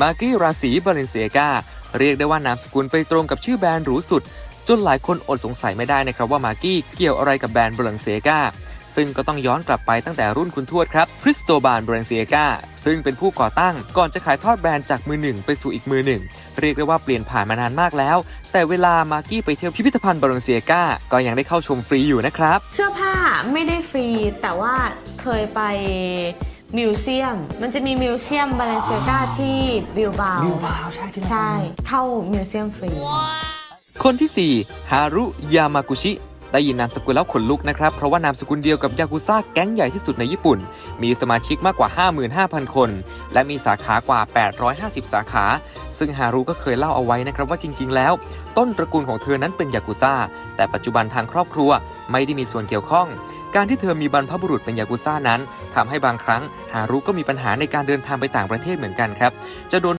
มากี้ราศีบาเลนเซียกาเรียกได้ว่านามสกุลไปตรงกับชื่อแบรนด์หรูสุด จนหลายคนอดสงสัยไม่ได้นะครับว่ามากี้เกี่ยวอะไรกับแบรนด์บาเลนเซียกาซึ่งก็ต้องย้อนกลับไปตั้งแต่รุ่นคุณทวดครับคริสโตบาลบาเลนเซียกาซึ่งเป็นผู้ก่อตั้งก่อนจะขายทอดแบรนด์จากมือหนึ่งไปสู่อีกมือหนึ่ง เรียกได้ว่าเปลี่ยนผ่านมานานมากแล้ว แต่เวลามากี้ไปเที่ยวพิพิธภัณฑ์บาเลนเซียกาก็ยังได้เข้าชมฟรีอยู่นะครับ เสื้อผ้าไม่ได้ฟรีแต่ว่าเคยไป มิวเซียม มันจะมีมิวเซียมบาเลนเซียกาที่บิลบาวบิวบาวใช่ที่ใช่ เข้ามิวเซียมฟรี คนที่ 4 ฮารุยามากุชิ ได้ยินนามสกุลแล้วขนลุกนะครับ เพราะว่านามสกุลเดียวกับยากุซ่าแก๊งใหญ่ที่สุดในญี่ปุ่น มีสมาชิกมากกว่า 55,000 คน และมีสาขากว่า 850 สาขา ซึ่งฮารุก็เคยเล่าเอาไว้นะครับว่าจริง ๆ แล้ว ต้นตระกูลของเธอนั้นเป็นยากุซ่า แต่ปัจจุบันทางครอบครัว ไม่ได้มีส่วนเกี่ยวข้อง การที่เธอมีบรรพบุรุษเป็นยากุซ่านั้นทำให้บางครั้ง ฮารุก็มีปัญหาในการเดินทางไปต่างประเทศเหมือนกันครับ จะโดน